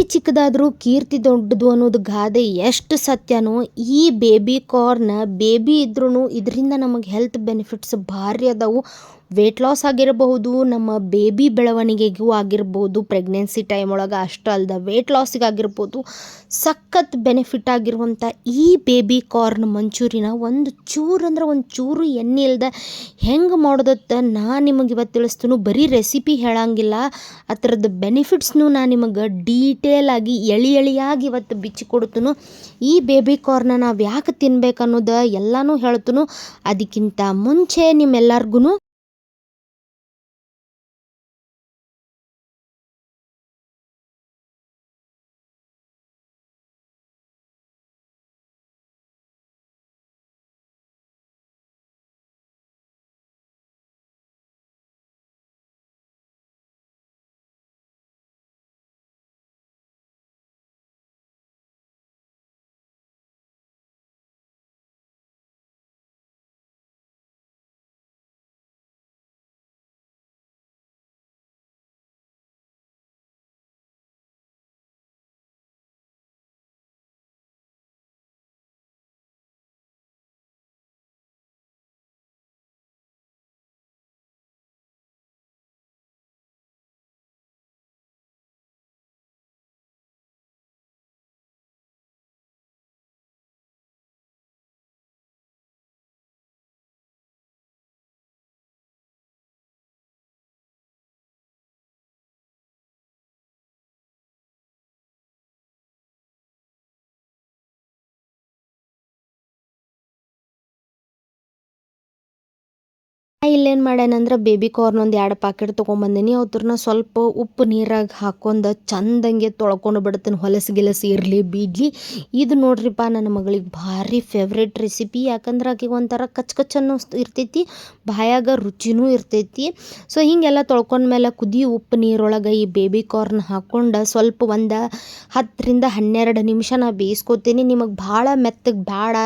ಪ್ರೀತಿ ಚಿಕ್ಕದಾದರೂ ಕೀರ್ತಿ ದೊಡ್ಡದು ಅನ್ನೋದು ಗಾದೆ ಎಷ್ಟು ಸತ್ಯನೋ, ಈ ಬೇಬಿ ಕಾರ್ನ್ ಬೇಬಿ ಇದ್ರೂ ಇದರಿಂದ ನಮಗೆ ಹೆಲ್ತ್ ಬೆನಿಫಿಟ್ಸ್ ಭಾರಿ ಅದಾವು. ವೇಟ್ ಲಾಸ್ ಆಗಿರಬಹುದು, ನಮ್ಮ ಬೇಬಿ ಬೆಳವಣಿಗೆಗೂ ಆಗಿರ್ಬೋದು ಪ್ರೆಗ್ನೆನ್ಸಿ ಟೈಮ್ ಒಳಗೆ ಅಷ್ಟು ಅಲ್ದ ವೇಟ್ ಲಾಸಿಗೆ ಆಗಿರ್ಬೋದು ಸಖತ್ ಬೆನಿಫಿಟ್ ಆಗಿರುವಂಥ ಈ ಬೇಬಿ ಕಾರ್ನ್ ಮಂಚೂರಿನ ಒಂದು ಚೂರು ಅಂದ್ರೆ ಒಂದು ಚೂರು ಎಣ್ಣೆ ಇಲ್ಲದೆ ಹೆಂಗೆ ಮಾಡೋದತ್ತ ನಾ ನಿಮಗೆ ಇವತ್ತು ತಿಳಿಸ್ತೀನಿ, ಬರೀ ರೆಸಿಪಿ ಹೇಳಂಗಿಲ್ಲ ಥರದ್ದು ಬೆನಿಫಿಟ್ಸ್ನು ನಾ ನಿಮಗೆ ಡೀಟೇಲ್ ಆಗಿ, ಎಳಿ ಎಳಿಯಾಗಿ ಇವತ್ತು ಬಿಚ್ಚಿ ಕೊಡ್ತನು, ಈ ಬೇಬಿ ಕಾರ್ನ ನಾವು ಯಾಕೆ ತಿನ್ಬೇಕು ಅನ್ನೋದು ಎಲ್ಲನೂ ಹೇಳ್ತೀನಿ, ಅದಕ್ಕಿಂತ ಮುಂಚೆ ನಿಮ್ಮೆಲ್ಲರಿಗೂ ಇಲ್ಲೇನು ಮಾಡ್ಯಾನಂದ್ರೆ ಬೇಬಿ ಕಾರ್ನ್ ಒಂದು ಎರಡು ಪ್ಯಾಕೆಟ್ ತೊಗೊಂಬಂದಿನಿ. ಅದ್ರನ್ನ ಸ್ವಲ್ಪ ಉಪ್ಪು ನೀರಾಗಿ ಹಾಕೊಂಡು ಚಂದಂಗೆ ತೊಳ್ಕೊಂಡು ಬಿಡ್ತೀನಿ ಹೊಲಸು ಗಿಲಸು ಇರಲಿ ಬೀಡ್ಲಿ ಇದು ನೋಡ್ರಿಪ್ಪ ನನ್ನ ಮಗಳಿಗೆ ಭಾರಿ ಫೇವ್ರೇಟ್ ರೆಸಿಪಿ ಯಾಕಂದ್ರೆ ಆಕೆಗೆ ಒಂಥರ ಕಚ್ ಕಚ್ ಅನ್ನೋ ಇರ್ತೈತಿ, ಬಾಯಾಗ ರುಚಿನೂ ಇರ್ತೈತಿ. ಸೊ ಹೀಗೆಲ್ಲ ತೊಳ್ಕೊಂಡ್ಮೇಲೆ ಕುದಿ ಉಪ್ಪು ನೀರೊಳಗೆ ಈ ಬೇಬಿ ಕಾರ್ನ್ ಹಾಕ್ಕೊಂಡು ಸ್ವಲ್ಪ ಒಂದು ಹತ್ತರಿಂದ ಹನ್ನೆರಡು ನಿಮಿಷ ನಾ ಬೇಯಿಸ್ಕೊತೀನಿ. ನಿಮಗೆ ಭಾಳ ಮೆತ್ತಗೆ ಬೇಡ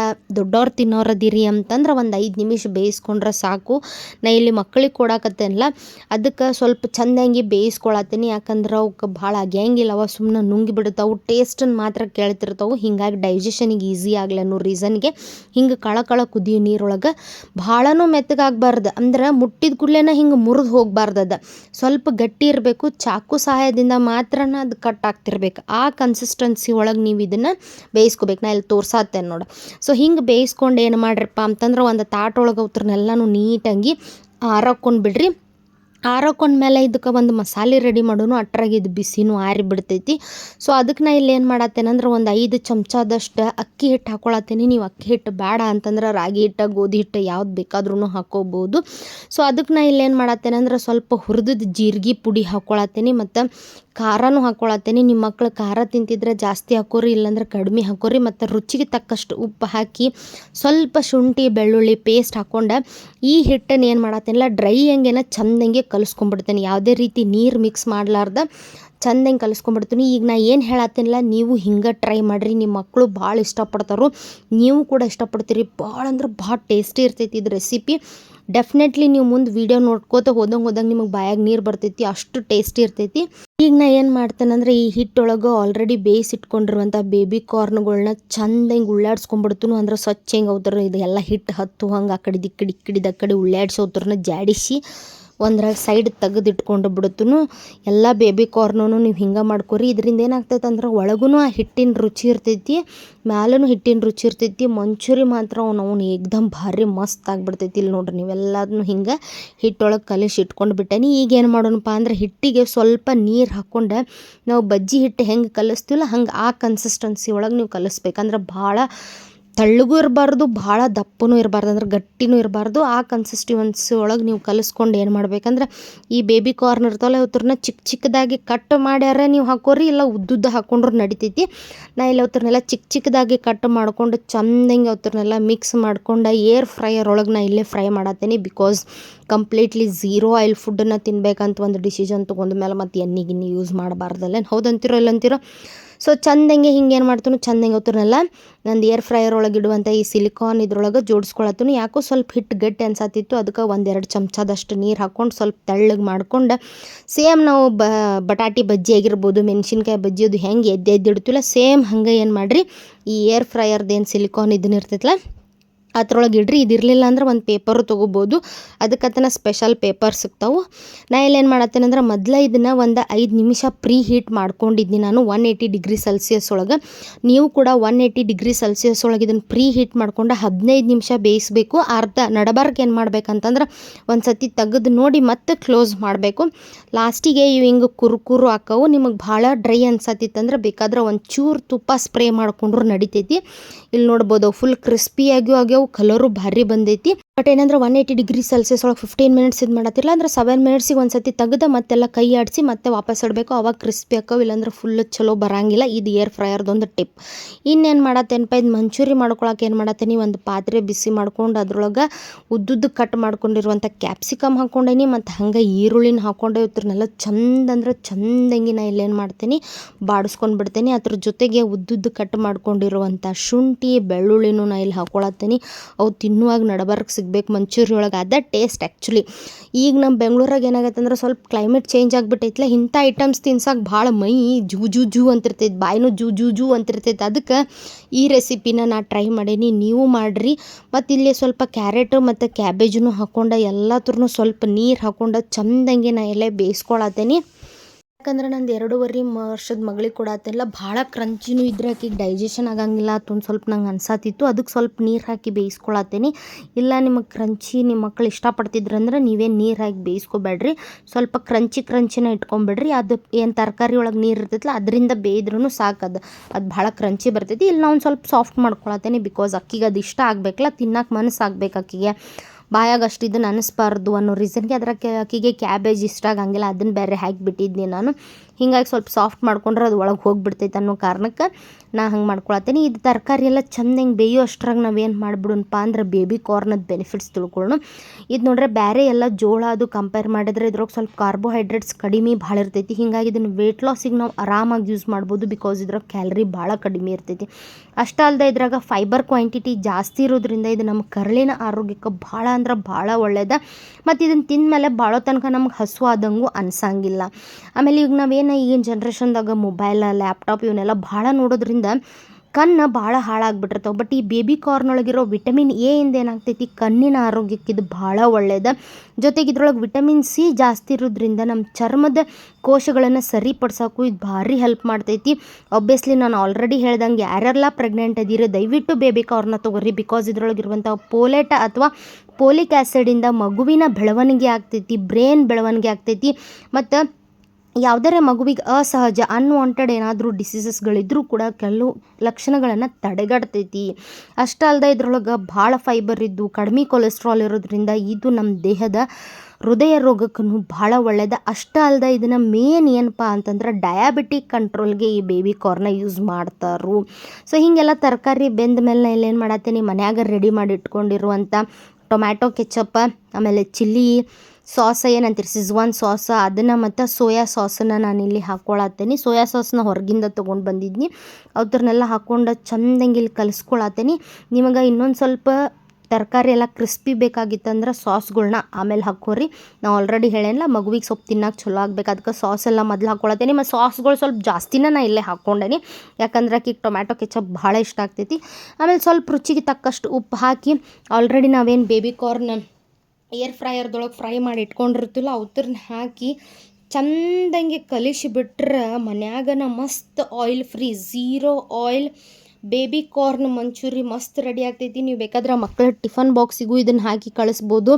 ದೊಡ್ಡವ್ರು ತಿನ್ನೋರದಿರಿ ಅಂತಂದ್ರೆ ಒಂದು ಐದು ನಿಮಿಷ ಬೇಯಿಸ್ಕೊಂಡ್ರೆ ಸಾಕು. ನಾ ಇಲ್ಲಿ ಮಕ್ಳಿಗೆ ಕೊಡಾಕತ್ತೇನಲ್ಲ ಅದಕ್ಕೆ ಸ್ವಲ್ಪ ಚಂದಂಗಿ ಬೇಯಿಸ್ಕೊಳತ್ತೀನಿ, ಯಾಕಂದ್ರೆ ಅವಕ್ಕೆ ಭಾಳ ಆಗ್ಯಂಗಿಲ್ಲ ಅವ ಸುಮ್ಮನೆ ನುಂಗಿ ಬಿಡ್ತಾವೆ ಟೇಸ್ಟನ್ನು ಮಾತ್ರ ಕೇಳ್ತಿರ್ತಾವೆ, ಹಿಂಗಾಗಿ ಡೈಜೆಷನಿಗೆ ಈಸಿ ಆಗಲಿ ಅನ್ನೋ ರೀಸನ್ಗೆ ಹಿಂಗೆ ಕಳ ಕಳ ಕುದಿಯೋ ನೀರೊಳಗೆ ಭಾಳನೂ ಮೆತ್ತಗಾಗಬಾರ್ದು ಅಂದ್ರೆ ಮುಟ್ಟಿದ ಕೂಡಲೇನ ಹಿಂಗೆ ಮುರಿದು ಹೋಗಬಾರ್ದು ಅದು. ಸ್ವಲ್ಪ ಗಟ್ಟಿ ಇರಬೇಕು, ಚಾಕು ಸಹಾಯದಿಂದ ಮಾತ್ರ ಅದು ಕಟ್ ಆಗ್ತಿರ್ಬೇಕು. ಆ ಕನ್ಸಿಸ್ಟೆನ್ಸಿ ಒಳಗೆ ನೀವು ಇದನ್ನು ಬೇಯಿಸ್ಕೋಬೇಕು. ನಾ ಇಲ್ಲಿ ತೋರ್ಸಾತ್ತೇನೆ ನೋಡು. ಸೊ ಹಿಂಗೆ ಬೇಯಿಸ್ಕೊಂಡು ಏನು ಮಾಡ್ರಪ್ಪ ಅಂತಂದ್ರೆ ಒಂದು ತಾಟೊಳಗೆ ಅವ್ರನ್ನೆಲ್ಲನೂ ನೀಟಾಗಿ ಆರಾಕೊಂಡು ಬಿಡ್ರಿ. ಆರಾಕೊಂಡ್ಮೇಲೆ ಇದಕ್ಕೆ ಒಂದು ಮಸಾಲೆ ರೆಡಿ ಮಾಡೋನು, ಅಟ್ರಾಗಿ ಇದು ಬಿಸಿನೂ ಆರಿ ಬಿಡ್ತೈತಿ. ಸೊ ಅದಕ್ಕೆ ನಾ ಇಲ್ಲಿ ಏನು ಮಾಡತ್ತೇನಂದ್ರೆ ಒಂದು ಐದು ಚಮಚದಷ್ಟು ಅಕ್ಕಿ ಹಿಟ್ಟು ಹಾಕೊಳತ್ತೀನಿ ನೀವು ಅಕ್ಕಿ ಹಿಟ್ಟು ಬೇಡ ಅಂತಂದ್ರೆ ರಾಗಿ ಹಿಟ್ಟು ಗೋಧಿ ಹಿಟ್ಟು ಯಾವ್ದು ಬೇಕಾದ್ರೂ ಹಾಕೋಬೋದು. ಸೊ ಅದಕ್ಕೆ ನಾ ಇಲ್ಲಿ ಏನು ಮಾಡತ್ತೇನಂದ್ರೆ ಸ್ವಲ್ಪ ಹುರಿದ ಜೀರಿಗೆ ಪುಡಿ ಹಾಕೊಳತ್ತೀನಿ ಮತ್ತು ಖಾರನೂ ಹಾಕ್ಕೊಳತ್ತೀನಿ ನಿಮ್ಮ ಮಕ್ಳು ಖಾರ ತಿಂತಿದ್ರೆ ಜಾಸ್ತಿ ಹಾಕೋರಿ, ಇಲ್ಲಾಂದ್ರೆ ಕಡಿಮೆ ಹಾಕೋರಿ. ಮತ್ತು ರುಚಿಗೆ ತಕ್ಕಷ್ಟು ಉಪ್ಪು ಹಾಕಿ ಸ್ವಲ್ಪ ಶುಂಠಿ, ಬೆಳ್ಳುಳ್ಳಿ ಪೇಸ್ಟ್ ಹಾಕ್ಕೊಂಡು ಈ ಹಿಟ್ಟನ್ನು ಏನು ಮಾಡತ್ತೇನಲ್ಲ, ಡ್ರೈ ಹಂಗೇನ ಚಂದಂಗೆ ಕಲಿಸ್ಕೊಂಡ್ಬಿಡ್ತೇನೆ ಯಾವುದೇ ರೀತಿ ನೀರು ಮಿಕ್ಸ್ ಮಾಡಲಾರ್ದ ಚಂದಂಗೆ ಕಲಿಸ್ಕೊಂಡ್ಬಿಡ್ತೀನಿ ಈಗ ನಾ ಏನು ಹೇಳತ್ತೀನಿಲ್ಲ, ನೀವು ಹಿಂಗೆ ಟ್ರೈ ಮಾಡಿರಿ. ನಿಮ್ಮ ಮಕ್ಕಳು ಭಾಳ ಇಷ್ಟಪಡ್ತಾರೋ. ನೀವು ಕೂಡ ಇಷ್ಟಪಡ್ತೀರಿ. ಭಾಳ ಅಂದ್ರೆ ಭಾಳ ಟೇಸ್ಟಿ ಇರ್ತೈತಿ ಇದು ರೆಸಿಪಿ ಡೆಫಿನೆಟ್ಲಿ ನೀವು ಮುಂದೆ ವೀಡಿಯೋ ನೋಡ್ಕೋತ ಹೋದಂಗೆ ಹೋದಂಗೆ ನಿಮಗೆ ಬಾಯಾಗ ನೀರು ಬರ್ತೈತಿ, ಅಷ್ಟು ಟೇಸ್ಟಿ ಇರ್ತೈತಿ. ಈಗ ನಾ ಏನು ಮಾಡ್ತೇನೆಂದ್ರೆ, ಈ ಹಿಟ್ಟೊಳಗೆ ಆಲ್ರೆಡಿ ಬೇಯಿಸಿಟ್ಕೊಂಡಿರುವಂಥ ಬೇಬಿ ಕಾರ್ನ್ಗಳನ್ನ ಹಿಂಗೆ ಉಳ್ಳಾಡ್ಸ್ಕೊಂಡ್ಬಿಡ್ತೀನಿ ಅಂದ್ರೆ ಸ್ವಚ್ಛ ಹಿಂಗೆ ಅವ್ತರ ಇದು ಎಲ್ಲ ಹಿಟ್ಟು ಹತ್ತು ಹಂಗೆ ಆ ಕಡೆ, ಈ ಕಡೆ ಈ ಕಡೆ ಆ ಕಡೆ ಉಳ್ಳಾಡ್ಸೋತ್ರನ್ನ ಜಾಡಿಸಿ ಒಂದ್ರಾಗ ಸೈಡ್ ತೆಗೆದು ಇಟ್ಕೊಂಡು ಬಿಡುತ್ತೂ ಎಲ್ಲ ಬೇಬಿ ಕಾರ್ನೂ ನೀವು ಹಿಂಗೆ ಮಾಡ್ಕೊರಿ. ಇದರಿಂದ ಏನಾಗ್ತೈತೆ ಅಂದ್ರೆ ಒಳಗೂ ಆ ಹಿಟ್ಟಿನ ರುಚಿ ಇರ್ತೈತಿ ಮ್ಯಾಲೂ ಹಿಟ್ಟಿನ ರುಚಿ ಇರ್ತೈತಿ. ಮಂಚೂರಿ ಮಾತ್ರ ಅವ್ನು ಅವ್ನು ಏಕ್ದಮ್ ಭಾರಿ ಮಸ್ತ್ ಆಗಿಬಿಡ್ತೈತಿ ಇಲ್ಲಿ ನೋಡ್ರಿ ನೀವೆಲ್ಲದನ್ನು ಹಿಂಗೆ ಹಿಟ್ಟೊಳಗೆ ಕಲಿಸಿ ಇಟ್ಕೊಂಡು ಬಿಟ್ಟೇನಿ. ಈಗ ಏನು ಮಾಡೋಣಪ್ಪ ಅಂದ್ರೆ ಹಿಟ್ಟಿಗೆ ಸ್ವಲ್ಪ ನೀರು ಹಾಕ್ಕೊಂಡು ನಾವು ಬಜ್ಜಿ ಹಿಟ್ಟು ಹೆಂಗೆ ಕಲಿಸ್ತೀವಲ್ಲ, ಹಂಗೆ ಆ ಕನ್ಸಿಸ್ಟೆನ್ಸಿ ಒಳಗೆ ನೀವು ಕಲಿಸ್ಬೇಕಂದ್ರೆ ಭಾಳ ತೆಳ್ಳಗೂ ಇರಬಾರ್ದು, ಭಾಳ ದಪ್ಪನೂ ಇರಬಾರ್ದು, ಅಂದ್ರೆ ಗಟ್ಟಿನೂ ಇರಬಾರ್ದು. ಆ ಕನ್ಸಿಸ್ಟೆನ್ಸಿ ಒಳಗೆ ನೀವು ಕಲಿಸ್ಕೊಂಡು ಏನು ಮಾಡ್ಬೇಕಂದ್ರೆ, ಈ ಬೇಬಿ ಕಾರ್ನ್ ಇರ್ತಾವಲ್ಲ ಇವತ್ರನ್ನ ಚಿಕ್ಕ ಚಿಕ್ಕದಾಗಿ ಕಟ್ ಮಾಡ್ಯಾರ ನೀವು ಹಾಕೋರಿ, ಇಲ್ಲ ಉದ್ದುದ್ದ ಹಾಕೊಂಡ್ರು ನಡಿತೈತಿ. ನಾ ಇಲ್ಲಿ ಅವತ್ರನ್ನೆಲ್ಲ ಚಿಕ್ಕ ಚಿಕ್ಕದಾಗಿ ಕಟ್ ಮಾಡ್ಕೊಂಡು ಚಂದಂಗೆ ಅವತ್ರನ್ನೆಲ್ಲ ಮಿಕ್ಸ್ ಮಾಡ್ಕೊಂಡು ಏರ್ ಫ್ರೈಯರ್ ಒಳಗೆ ನಾ ಇಲ್ಲೇ ಫ್ರೈ ಮಾಡತ್ತೀನಿ ಬಿಕಾಸ್ ಕಂಪ್ಲೀಟ್ಲಿ ಝೀರೋ ಆಯಿಲ್ ಫುಡ್ಡನ್ನು ತಿನ್ಬೇಕಂತ ಒಂದು ಡಿಸಿಷನ್ ತೊಗೊಂಡ ಮೇಲೆ ಮತ್ತು ಎಣ್ಣೆ ಗಿಣ್ಣೆ ಯೂಸ್ ಮಾಡಬಾರ್ದಲ್ಲೇನು? ಹೌದಂತಿರೋ ಇಲ್ಲಂತಿರೋ? ಸೊ ಚಂದಂಗೆ ಹಿಂಗೆ ಏನು ಮಾಡ್ತಾನು? ಚಂದಂಗೆ ಅವತ್ತರನೆಲ್ಲ ನಂದು ಏರ್ ಫ್ರೈಯರ್ ಒಳಗೆ ಇಡುವಂಥ ಈ ಸಿಲಿಕಾನ್ ಇದ್ರೊಳಗೆ ಜೋಡಿಸ್ಕೊಳತ್ತೀನಿ. ಯಾಕೋ ಸ್ವಲ್ಪ ಹಿಟ್ಟು ಗಟ್ಟಿ ಅನ್ಸತ್ತಿತ್ತು ಅದಕ್ಕೆ ಒಂದೆರಡು ಚಮಚದಷ್ಟು ನೀರು ಹಾಕ್ಕೊಂಡು ಸ್ವಲ್ಪ ತೆಳ್ಳಗೆ ಮಾಡ್ಕೊಂಡು ಸೇಮ್ ನಾವು ಬ, ಬಟಾಟಿ ಬಜ್ಜಿ ಆಗಿರ್ಬೋದು, ಮೆಣಸಿನ್ಕಾಯಿ ಬಜ್ಜಿ, ಅದು ಹೆಂಗೆ ಎದ್ದೆದ್ದಿಡ್ತಿಲ್ಲ ಎದ್ದು ಸೇಮ್ ಹಂಗೆ ಏನು ಮಾಡಿರಿ? ಈ ಏರ್ ಫ್ರೈಯರ್ದು ಏನು ಸಿಲಿಕಾನ್ ಇದನ್ನ ಇರ್ತೈತಲ್ಲ ಅದ್ರೊಳಗೆ ಇಡ್ರಿ ಇದಿರಲಿಲ್ಲ ಅಂದ್ರೆ ಒಂದು ಪೇಪರು ತೊಗೋಬೋದು. ಅದಕ್ಕಂತನ ಸ್ಪೆಷಲ್ ಪೇಪರ್ ಸಿಗ್ತಾವೆ. ನಾ ಇಲ್ಲೇನು ಮಾಡತ್ತೇನೆ ಅಂದ್ರೆ ಮೊದಲ ಇದನ್ನು ಒಂದು ಐದು ನಿಮಿಷ ಪ್ರೀ ಹೀಟ್ ಮಾಡ್ಕೊಂಡಿದ್ದೀನಿ ನಾನು ಒನ್ ಏಯ್ಟಿ ಡಿಗ್ರಿ ಸೆಲ್ಸಿಯಸ್ ಒಳಗೆ. ನೀವು ಕೂಡ ಒನ್ ಏಯ್ಟಿ ಡಿಗ್ರಿ ಸೆಲ್ಸಿಯಸ್ ಒಳಗೆ ಇದನ್ನು ಪ್ರೀ ಹೀಟ್ ಮಾಡ್ಕೊಂಡು ಹದಿನೈದು ನಿಮಿಷ ಬೇಯಿಸಬೇಕು. ಅರ್ಧ ನಡಬಾರ್ಕ್ ಏನು ಮಾಡ್ಬೇಕಂತಂದ್ರೆ ಒಂದು ಸತಿ ತೆಗೆದು ನೋಡಿ ಮತ್ತೆ ಕ್ಲೋಸ್ ಮಾಡಬೇಕು. ಲಾಸ್ಟಿಗೆ ಇವು ಹಿಂಗೆ ಕುರುಕುರು ಹಾಕವು. ನಿಮಗೆ ಭಾಳ ಡ್ರೈ ಅನ್ಸತ್ತಿತ್ತಂದ್ರೆ ಬೇಕಾದ್ರೆ ಒಂದು ಚೂರು ತುಪ್ಪ ಸ್ಪ್ರೇ ಮಾಡಿಕೊಂಡ್ರು ನಡಿತೈತಿ. ಇಲ್ಲಿ ನೋಡ್ಬೋದು ಫುಲ್ ಕ್ರಿಸ್ಪಿಯಾಗಿಯೂ ಆಗ್ಯಾವು. ಕಲರು ಭಾರಿ ಬಂದೈತಿ. ಬಟ್ ಏನಂದ್ರೆ ಒನ್ ಏಯ್ಟಿ ಡಿಗ್ರಿ ಸೆಲ್ಸಿಯಸ್ ಒಳಗೆ ಫಿಫ್ಟೀನ್ ಮಿನಿಟ್ಸ್ ಇದು ಮಾಡತ್ತಿಲ್ಲ ಅಂದ್ರೆ ಸೆವೆನ್ ಮಿನಿಟ್ಸಿಗೆ ಒಂದು ಸತಿ ತೆಗೆದು ಮತ್ತೆಲ್ಲ ಕೈ ಆಡಿಸಿ ಮತ್ತೆ ವಾಪಸ್ ಇಡಬೇಕು ಅವಾಗ ಕ್ರಿಸ್ಪಿ ಆಕವು ಇಲ್ಲಾಂದ್ರೆ ಫುಲ್ ಚಲೋ ಬರಂಗಿಲ್ಲ. ಇದು ಏರ್ ಫ್ರೈಯರ್ದೊಂದು ಟಿಪ್ ಇನ್ನೇನು ಮಾಡತ್ತೇನಪ್ಪ, ಇದು ಮಂಚೂರಿ ಮಾಡ್ಕೊಳಕ್ಕೆ ಏನು ಮಾಡತ್ತೀನಿ? ಒಂದು ಪಾತ್ರೆ ಬಿಸಿ ಮಾಡ್ಕೊಂಡು ಅದ್ರೊಳಗೆ ಉದ್ದುದ್ದು ಕಟ್ ಮಾಡ್ಕೊಂಡಿರುವಂಥ ಕ್ಯಾಪ್ಸಿಕಮ್ ಹಾಕ್ಕೊಂಡೇನಿ ಮತ್ತು ಹಂಗೆ ಈರುಳ್ಳಿನ ಹಾಕ್ಕೊಂಡು ಇವ್ರನ್ನೆಲ್ಲ ಚಂದ ಅಂದ್ರೆ ಚಂದಂಗಿ ನಾ ಇಲ್ಲೇನು ಮಾಡ್ತೀನಿ. ಬಾಡಿಸ್ಕೊಂಡು ಬಿಡ್ತೀನಿ. ಅದ್ರ ಜೊತೆಗೆ ಉದ್ದುದ್ದು ಕಟ್ ಮಾಡ್ಕೊಂಡಿರುವಂಥ ಶುಂಠಿ ಬೆಳ್ಳುಳ್ಳಿನೂ ನಾ ಇಲ್ಲಿ ಹಾಕೊಳತ್ತೀನಿ. ಅವು ತಿನ್ನುವಾಗ ನಡಬರ್ಕ್ ಸಿಗ್ಬೇಕು ಮಂಚೂರಿ ಒಳಗೆ ಅದ ಟೇಸ್ಟ್ ಆ್ಯಕ್ಚುಲಿ ಈಗ ನಮ್ಮ ಬೆಂಗ್ಳೂರಾಗ ಏನಾಗತ್ತೆ ಅಂದ್ರೆ ಸ್ವಲ್ಪ ಕ್ಲೈಮೇಟ್ ಚೇಂಜ್ ಆಗಿಬಿಟ್ಟೈತ್ಲ, ಇಂಥ ಐಟಮ್ಸ್ ತಿನ್ಸಕ್ಕೆ ಭಾಳ ಮೈ ಜೂ ಜೂ ಜೂ ಅಂತಿರ್ತೈತೆ, ಬಾಯಿನೂ ಜೂ ಜೂ ಜೂ ಅಂತಿರ್ತೈತೆ. ಅದಕ್ಕೆ ಈ ರೆಸಿಪಿನ ನಾ ಟ್ರೈ ಮಾಡೀನಿ, ನೀವು ಮಾಡಿರಿ. ಮತ್ತು ಇಲ್ಲಿ ಸ್ವಲ್ಪ ಕ್ಯಾರೆಟು ಮತ್ತು ಕ್ಯಾಬೇಜನ್ನು ಹಾಕ್ಕೊಂಡು ಎಲ್ಲ ಸ್ವಲ್ಪ ನೀರು ಹಾಕೊಂಡು ಚಂದಂಗೆ ನಾ ಎಲೆ ಬೇಯಿಸ್ಕೊಳತ್ತೇನಿ. ಯಾಕಂದ್ರೆ ನಂದು ಎರಡೂವರೆ ವರ್ಷದ ಮಗಳಿಗೆ ಕೊಡತ್ತೆಲ್ಲ ಭಾಳ ಕ್ರಂಚಿನೂ ಇದ್ರೆ ಆಕಿಗೆ ಡೈಜೆಷನ್ ಆಗಂಗಿಲ್ಲ ಅದೊಂದು ಸ್ವಲ್ಪ ನಂಗೆ ಅನ್ಸಾತಿತ್ತು. ಅದಕ್ಕೆ ಸ್ವಲ್ಪ ನೀರು ಹಾಕಿ ಬೇಯಿಸ್ಕೊಳತ್ತೇನಿ. ಇಲ್ಲ ನಿಮಗೆ ಕ್ರಂಚಿ ನಿಮ್ಮ ಮಕ್ಳು ಇಷ್ಟಪಡ್ತಿದ್ರಂದ್ರೆ ನೀವೇ ನೀರು ಹಾಕಿ ಬೇಯಿಸ್ಕೊಬೇಡ್ರಿ. ಸ್ವಲ್ಪ ಕ್ರಂಚಿ ಕ್ರಂಚಿನ ಇಟ್ಕೊಂಬಿಡ್ರಿ. ಅದು ಏನು ತರಕಾರಿ ಒಳಗೆ ನೀರು ಇರ್ತೈತಲ್ಲ ಅದರಿಂದ ಬೇಯಿದ್ರೂ ಸಾಕು ಅದು. ಭಾಳ ಕ್ರಂಚಿ ಬರ್ತೈತಿ. ಇಲ್ಲಿ ನಾವು ಸ್ವಲ್ಪ ಸಾಫ್ಟ್ ಮಾಡ್ಕೊಳತ್ತೇನೆ ಬಿಕಾಸ್ ಅಕ್ಕಿಗೆ ಅದು ಇಷ್ಟ ಆಗಬೇಕಲ್ಲ ತಿನ್ನಕ್ಕೆ ಮನಸ್ಸು ಆಗ್ಬೇಕು ಅಕ್ಕಿಗೆ. ಬಾಯಾಗ ಅಷ್ಟು ಇದನ್ನು ಅನಿಸ್ಬಾರ್ದು ಅನ್ನೋ ರೀಸನ್ಗೆ ಅದರ ಆಕಿಗೆ ಕ್ಯಾಬೇಜ್ ಇಷ್ಟ ಆಗಂಗಿಲ್ಲ ಅದನ್ನು ಬೇರೆ ಹಾಕಿಬಿಟ್ಟಿದ್ನಿ ನಾನು. ಹಿಂಗಾಗಿ ಸ್ವಲ್ಪ ಸಾಫ್ಟ್ ಮಾಡ್ಕೊಂಡ್ರೆ ಅದು ಒಳಗೆ ಹೋಗಿಬಿಡ್ತೈತೆ ಅನ್ನೋ ಕಾರಣಕ್ಕೆ ನಾ ಹಂಗೆ ಮಾಡ್ಕೊಳತ್ತೀನಿ. ಇದು ತರಕಾರಿ ಎಲ್ಲ ಚಂದ ಹಿಂಗೆ ಬೇಯೋ ಅಷ್ಟ್ರಾಗ ನಾವೇನು ಮಾಡಿಬಿಡೋಣಪ್ಪ ಅಂದ್ರೆ ಬೇಬಿ ಕಾರ್ನದ ಬೆನಿಫಿಟ್ಸ್ ತಿಳ್ಕೊಳ್ಳೋಣ ಇದು ನೋಡ್ರೆ ಬೇರೆ ಎಲ್ಲ ಜೋಳ ಅದು ಕಂಪೇರ್ ಮಾಡಿದ್ರೆ ಇದ್ರೊಳಗೆ ಸ್ವಲ್ಪ ಕಾರ್ಬೋಹೈಡ್ರೇಟ್ಸ್ ಕಡಿಮೆ ಭಾಳ ಇರ್ತೈತಿ. ಹಿಂಗಾಗಿ ಇದನ್ನು ವೆಯ್ಟ್ ಲಾಸಿಗೆ ನಾವು ಆರಾಮಾಗಿ ಯೂಸ್ ಮಾಡ್ಬೋದು ಬಿಕಾಸ್ ಇದ್ರಾಗ ಕ್ಯಾಲರಿ ಭಾಳ ಕಡಿಮೆ ಇರ್ತೈತಿ. ಅಷ್ಟೇ ಅಲ್ಲದೆ ಇದ್ರಾಗ ಫೈಬರ್ ಕ್ವಾಂಟಿಟಿ ಜಾಸ್ತಿ ಇರೋದ್ರಿಂದ ಇದು ನಮ್ಮ ಕರಳಿನ ಆರೋಗ್ಯಕ್ಕೆ ಭಾಳ ಅಂದ್ರೆ ಭಾಳ ಒಳ್ಳೆಯದ ಮತ್ತು ಇದನ್ನು ತಿಂದಮೇಲೆ ಭಾಳ ತನಕ ನಮ್ಗೆ ಹಸು ಅನ್ಸಂಗಿಲ್ಲ. ಆಮೇಲೆ ಈಗ ನಾವೇನು ಈಗಿನ ಜನ್ರೇಷನ್ದಾಗ ಮೊಬೈಲ ಲ್ಯಾಪ್ಟಾಪ್ ಇವನ್ನೆಲ್ಲ ಭಾಳ ನೋಡೋದ್ರಿಂದ ಕಣ್ಣು ಭಾಳ ಹಾಳಾಗ್ಬಿಟ್ಟಿರ್ತಾವೆ. ಬಟ್ ಈ ಬೇಬಿ ಕಾರ್ನೊಳಗಿರೋ ವಿಟಮಿನ್ ಎ ಇಂದ ಏನಾಗ್ತೈತಿ? ಕಣ್ಣಿನ ಆರೋಗ್ಯಕ್ಕೆ ಇದು ಭಾಳ ಒಳ್ಳೆಯದು ಜೊತೆಗೆ ಇದ್ರೊಳಗೆ ವಿಟಮಿನ್ ಸಿ ಜಾಸ್ತಿ ಇರೋದ್ರಿಂದ ನಮ್ಮ ಚರ್ಮದ ಕೋಶಗಳನ್ನು ಸರಿಪಡ್ಸೋಕ್ಕೂ ಇದು ಭಾರಿ ಹೆಲ್ಪ್ ಮಾಡ್ತೈತಿ. ಒಬ್ವಿಯಸ್ಲಿ ನಾನು ಆಲ್ರೆಡಿ ಹೇಳ್ದಂಗೆ ಯಾರೆಲ್ಲ ಪ್ರೆಗ್ನೆಂಟ್ ಅದೀರಿ ದಯವಿಟ್ಟು ಬೇಬಿ ಕಾರ್ನ ತೊಗೊರಿ. ಬಿಕಾಸ್ ಇದ್ರೊಳಗಿರುವಂಥ ಪೋಲೇಟ ಅಥವಾ ಪೋಲಿಕ್ ಆ್ಯಸಿಡಿಂದ ಮಗುವಿನ ಬೆಳವಣಿಗೆ ಆಗ್ತೈತಿ ಬ್ರೇನ್ ಬೆಳವಣಿಗೆ ಆಗ್ತೈತಿ. ಮತ್ತು ಯಾವುದರ ಮಗುವಿಗೆ ಅಸಹಜ ಅನ್ವಾಂಟೆಡ್ ಏನಾದರೂ ಡಿಸೀಸಸ್ಗಳಿದ್ರೂ ಕೂಡ ಕೆಲವು ಲಕ್ಷಣಗಳನ್ನು ತಡೆಗಟ್ತೈತಿ. ಅಷ್ಟೇ ಅಲ್ಲದೆ ಇದ್ರೊಳಗೆ ಭಾಳ ಫೈಬರ್ ಇದ್ದು, ಕಡಿಮೆ ಕೊಲೆಸ್ಟ್ರಾಲ್ ಇರೋದ್ರಿಂದ ಇದು ನಮ್ಮ ದೇಹದ ಹೃದಯ ರೋಗಕ್ಕೂ ಭಾಳ ಒಳ್ಳೆಯದ ಅಷ್ಟೇ ಅಲ್ಲದೆ ಇದನ್ನು ಮೇನ್ ಏನಪ್ಪ ಅಂತಂದ್ರೆ ಡಯಾಬಿಟಿಕ್ ಕಂಟ್ರೋಲ್ಗೆ ಈ ಬೇಬಿ ಕಾರ್ನ ಯೂಸ್ ಮಾಡ್ತಾರು ಸೊ ಹೀಗೆಲ್ಲ ತರಕಾರಿ ಬೆಂದ ಮೇಲೆ ನಾ ಇಲ್ಲೇನು ಮಾಡತ್ತೀನಿ? ಮನ್ಯಾಗ ರೆಡಿ ಮಾಡಿ ಇಟ್ಕೊಂಡಿರುವಂಥ ಟೊಮ್ಯಾಟೊ ಕೆಚಪ್ಪ ಆಮೇಲೆ ಚಿಲ್ಲಿ ಸಾಸ ಏನಂತೀರಿ ಸಿಜ್ವಾನ್ ಸಾಸ, ಅದನ್ನು ಮತ್ತು ಸೋಯಾ ಸಾಸನ್ನು ನಾನಿಲ್ಲಿ ಹಾಕ್ಕೊಳತ್ತೀನಿ ಸೋಯಾ ಸಾಸ್ನ ಹೊರಗಿಂದ ತೊಗೊಂಡು ಬಂದಿದ್ನಿ. ಅವ್ರನ್ನೆಲ್ಲ ಹಾಕ್ಕೊಂಡು ಚಂದಂಗೆ ಇಲ್ಲಿ ಕಲಿಸ್ಕೊಳತ್ತೀನಿ ನಿಮಗೆ ಇನ್ನೊಂದು ಸ್ವಲ್ಪ ತರಕಾರಿ ಎಲ್ಲ ಕ್ರಿಸ್ಪಿ ಬೇಕಾಗಿತ್ತಂದ್ರೆ ಸಾಸ್ಗಳನ್ನ ಆಮೇಲೆ ಹಾಕೋರಿ ನಾವು ಆಲ್ರೆಡಿ ಹೇಳೇನಲ್ಲ ಮಗುವಿಗೆ ಸ್ವಲ್ಪ ತಿನ್ನಕ್ಕೆ ಚಲೋ ಆಗ್ಬೇಕು. ಅದಕ್ಕೆ ಸಾಸ್ ಎಲ್ಲ ಮೊದಲು ಹಾಕ್ಕೊಳತ್ತೀನಿ ಮತ್ತು ಸಾಸ್ಗಳು ಸ್ವಲ್ಪ ಜಾಸ್ತಿನ ನಾ ಇಲ್ಲೇ ಹಾಕ್ಕೊಂಡೇನಿ. ಯಾಕಂದ್ರೆ ಆಕಿಗೆ ಟೊಮ್ಯಾಟೊ, ಕೆಚಪ್ ಭಾಳ ಇಷ್ಟ ಆಗ್ತೈತಿ. ಆಮೇಲೆ ಸ್ವಲ್ಪ ರುಚಿಗೆ ತಕ್ಕಷ್ಟು ಉಪ್ಪು ಹಾಕಿ ಆಲ್ರೆಡಿ ನಾವೇನು ಬೇಬಿ ಕಾರ್ನ್ ಏರ್ ಫ್ರೈಯರ್ದೊಳಗೆ ಫ್ರೈ ಮಾಡಿ ಇಟ್ಕೊಂಡಿರ್ತಿಲ್ಲ ಅವತ್ರನ್ನ ಹಾಕಿ ಚಂದಂಗೆ ಕಲಿಸಿಬಿಟ್ರೆ ಮನ್ಯಾಗನ ಮಸ್ತ್ oil free zero oil baby corn manchurian ಮಸ್ತ್ ರೆಡಿ ಆಗ್ತೈತಿ. ನೀವು ಬೇಕಾದ್ರೆ ಮಕ್ಕಳ ಟಿಫನ್ ಬಾಕ್ಸಿಗೂ ಇದನ್ನು ಹಾಕಿ ಕಳಿಸ್ಬೋದು.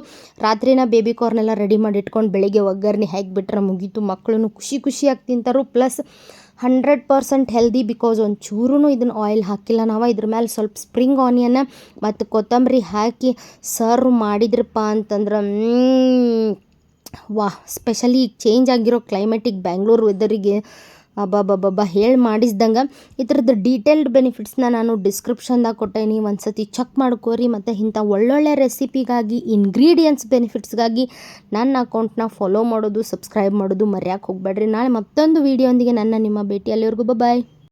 ರಾತ್ರಿನ ಬೇಬಿ ಕಾರ್ನೆಲ್ಲ ರೆಡಿ ಮಾಡಿ ಇಟ್ಕೊಂಡು ಬೆಳಿಗ್ಗೆ ಒಗ್ಗರಣೆ ಹಾಕಿಬಿಟ್ರೆ ಮುಗೀತು. ಮಕ್ಕಳು ಖುಷಿ ಖುಷಿಯಾಗಿ ತಿಂತಾರೋ. Plus hundred percent healthy because ಒಂದು ಚೂರೂ ಇದನ್ನು ಆಯಿಲ್ ಹಾಕಿಲ್ಲ. ನಾವು ಇದ್ರ ಮೇಲೆ ಸ್ವಲ್ಪ ಸ್ಪ್ರಿಂಗ್ ಆನಿಯನ್ ಮತ್ತು ಕೊತ್ತಂಬರಿ ಹಾಕಿ ಸರ್ವ್ ಮಾಡಿದ್ರಪ್ಪ ಅಂತಂದ್ರೆ ವಾ ಸ್ಪೆಷಲಿ ಚೇಂಜ್ ಆಗಿರೋ ಕ್ಲೈಮೇಟಿಗೆ ಬ್ಯಾಂಗ್ಳೂರು ವೆದರಿಗೆ ಅಬ್ಬಬ್ಬಬ್ಬ ಹೇಳಿ ಮಾಡಿಸ್ದಂಗೆ. ಈ ಥರದ್ದು ಡೀಟೇಲ್ಡ್ ಬೆನಿಫಿಟ್ಸ್ನ ನಾನು ಡಿಸ್ಕ್ರಿಪ್ಷನ್ದಾಗ ಕೊಟ್ಟೇನಿ. ಒಂದು ಸತಿ ಚೆಕ್ ಮಾಡ್ಕೋರಿ, ಮತ್ತು ಇಂಥ ಒಳ್ಳೊಳ್ಳೆ ರೆಸಿಪಿಗಾಗಿ ಇಂಗ್ರೀಡಿಯೆಂಟ್ಸ್ ಬೆನಿಫಿಟ್ಸ್ಗಾಗಿ ನನ್ನ ಅಕೌಂಟ್ನ ಫಾಲೋ ಮಾಡೋದು ಸಬ್ಸ್ಕ್ರೈಬ್ ಮಾಡೋದು ಮರ್ಯಾಕೆ ಹೋಗಬೇಡ್ರಿ. ನಾಳೆ ಮತ್ತೊಂದು ವೀಡಿಯೋಂದಿಗೆ ನನ್ನ ನಿಮ್ಮ ಭೇಟಿ ಬಾಯ್